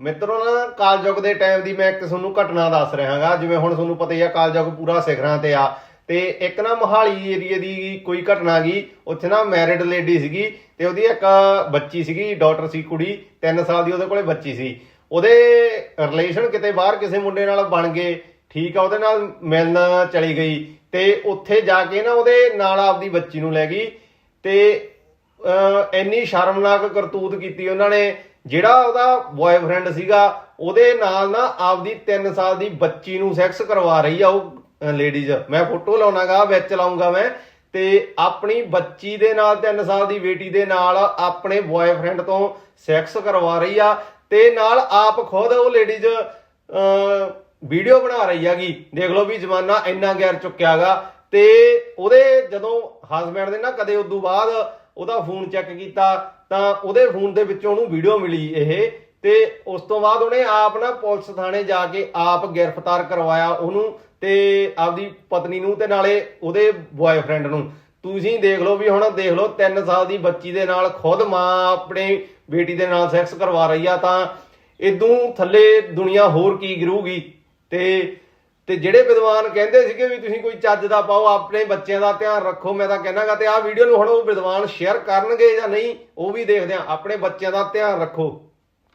ਮਿੱਤਰੋ ਨਾ ਕਾਲਯੁਗ ਦੇ ਟਾਈਮ ਦੀ ਮੈਂ ਇੱਕ ਤੁਹਾਨੂੰ ਘਟਨਾ ਦੱਸ ਰਿਹਾਗਾ। ਜਿਵੇਂ ਹੁਣ ਤੁਹਾਨੂੰ ਪਤਾ ਹੀ ਆ ਕਾਲਯੁਗ ਪੂਰਾ ਸਿਖਰਾਂ ਤੇ ਆ। ਤੇ ਇੱਕ ਨਾ ਮੋਹਾਲੀ ਏਰੀਏ ਦੀ ਕੋਈ ਘਟਨਾ ਗਈ ਉੱਥੇ ਨਾ ਮੈਰਿਡ ਲੇਡੀ ਸੀਗੀ ਤੇ ਉਹਦੀ ਇੱਕ ਬੱਚੀ ਸੀਗੀ ਡਾਟਰ ਸੀ, ਕੁੜੀ 3 ਸਾਲ ਦੀ ਉਹਦੇ ਕੋਲੇ ਬੱਚੀ ਸੀ। ਉਹਦੇ ਰਿਲੇਸ਼ਨ ਕਿਤੇ ਬਾਹਰ ਕਿਸੇ ਮੁੰਡੇ ਨਾਲ ਬਣ ਗਏ, ਠੀਕ ਆ, ਉਹਦੇ ਨਾਲ ਮਿਲਣ ਚਲੀ ਗਈ। ਤੇ ਉੱਥੇ ਜਾ ਕੇ ਨਾ ਉਹਦੇ ਨਾਲ ਆਪਦੀ ਬੱਚੀ ਨੂੰ ਲੈ ਗਈ ਤੇ, ਅਹ ਇੰਨੀ ਸ਼ਰਮਨਾਕ ਕਰਤੂਤ ਕੀਤੀ ਉਹਨਾਂ ਨੇ ਜਿਹੜਾ ਉਹਦਾ ਬॉयਫ੍ਰੈਂਡ ਸੀਗਾ, ਉਹਦੇ ਨਾਲ ਨਾ ਆਪਦੀ 3 ਸਾਲ ਦੀ ਬੱਚੀ ਨੂੰ ਸੈਕਸ ਕਰਵਾ ਰਹੀ ਆ ਉਹ ਲੇਡੀਜ਼ ਮੈਂ ਫੋਟੋ ਲਾਉਣਾਗਾ, ਵਿੱਚ ਲਾਉਂਗਾ ਮੈਂ। ਤੇ ਆਪਣੀ ਬੱਚੀ ਦੇ ਨਾਲ 3 ਸਾਲ ਦੀ ਬੇਟੀ ਦੇ ਨਾਲ ਆਪਣੇ ਬॉयਫ੍ਰੈਂਡ ਤੋਂ ਸੈਕਸ ਕਰਵਾ ਰਹੀ ਆ। ਤੇ ਨਾਲ ਆਪ ਖੁਦ ਉਹ ਲੇਡੀਜ਼ ਵੀਡੀਓ ਬਣਾ ਰਹੀ ਹੈਗੀ। ਦੇਖ ਲਓ ਵੀ ਜ਼ਮਾਨਾ ਇੰਨਾ ਗੈਰ ਚੁੱਕਿਆਗਾ ਤੇ ਉਹਦੇ ਜਦੋਂ ਹਸਬੈਂਡ ਨੇ ਨਾ ਕਦੇ ਉਦੋਂ ਬਾਅਦ ਉਹਦਾ ਫੋਨ ਚੈੱਕ ਕੀਤਾ ਤਾਂ ਉਹਦੇ ਫੋਨ ਦੇ ਵਿੱਚੋਂ ਉਹਨੂੰ ਵੀਡੀਓ ਮਿਲੀ ਇਹ। ਤੇ ਉਸ ਤੋਂ ਬਾਅਦ ਉਹਨੇ ਆਪ ਨਾ ਪੁਲਿਸ ਥਾਣੇ ਜਾ ਕੇ ਆਪ ਗ੍ਰਿਫਤਾਰ ਕਰਵਾਇਆ ਉਹਨੂੰ ਤੇ ਆਪਦੀ ਪਤਨੀ ਨੂੰ ਤੇ ਨਾਲੇ ਉਹਦੇ ਬॉयਫ੍ਰੈਂਡ ਨੂੰ। ਤੁਸੀਂ ਦੇਖ ਲਓ ਵੀ ਹੁਣ ਦੇਖ ਲਓ 3 ਸਾਲ ਦੀ ਬੱਚੀ ਦੇ ਨਾਲ ਖੁਦ ਮਾਂ ਆਪਣੇ ਬੇਟੀ ਦੇ ਨਾਲ ਸੈਕਸ ਕਰਵਾ ਰਹੀ ਆ ਤਾਂ ਇਦੋਂ ਥੱਲੇ ਦੁਨੀਆ ਹੋਰ ਕੀ ਗਿਰੂਗੀ। ਤੇ ਤੇ ਜਿਹੜੇ ਵਿਦਵਾਨ ਕਹਿੰਦੇ ਸੀਗੇ ਵੀ ਤੁਸੀਂ ਕੋਈ ਚੱਜ ਦਾ ਪਾਓ, ਆਪਣੇ ਬੱਚਿਆਂ ਦਾ ਧਿਆਨ ਰੱਖੋ, ਮੈਂ ਤਾਂ ਕਹਿਣਾਗਾ ਤੇ ਆਹ ਵੀਡੀਓ ਨੂੰ ਹੁਣ ਉਹ ਵਿਦਵਾਨ ਸ਼ੇਅਰ ਕਰਨਗੇ ਜਾਂ ਨਹੀਂ, ਉਹ ਵੀ ਦੇਖਦੇ ਆ ਆਪਣੇ ਬੱਚਿਆਂ ਦਾ ਧਿਆਨ ਰੱਖੋ।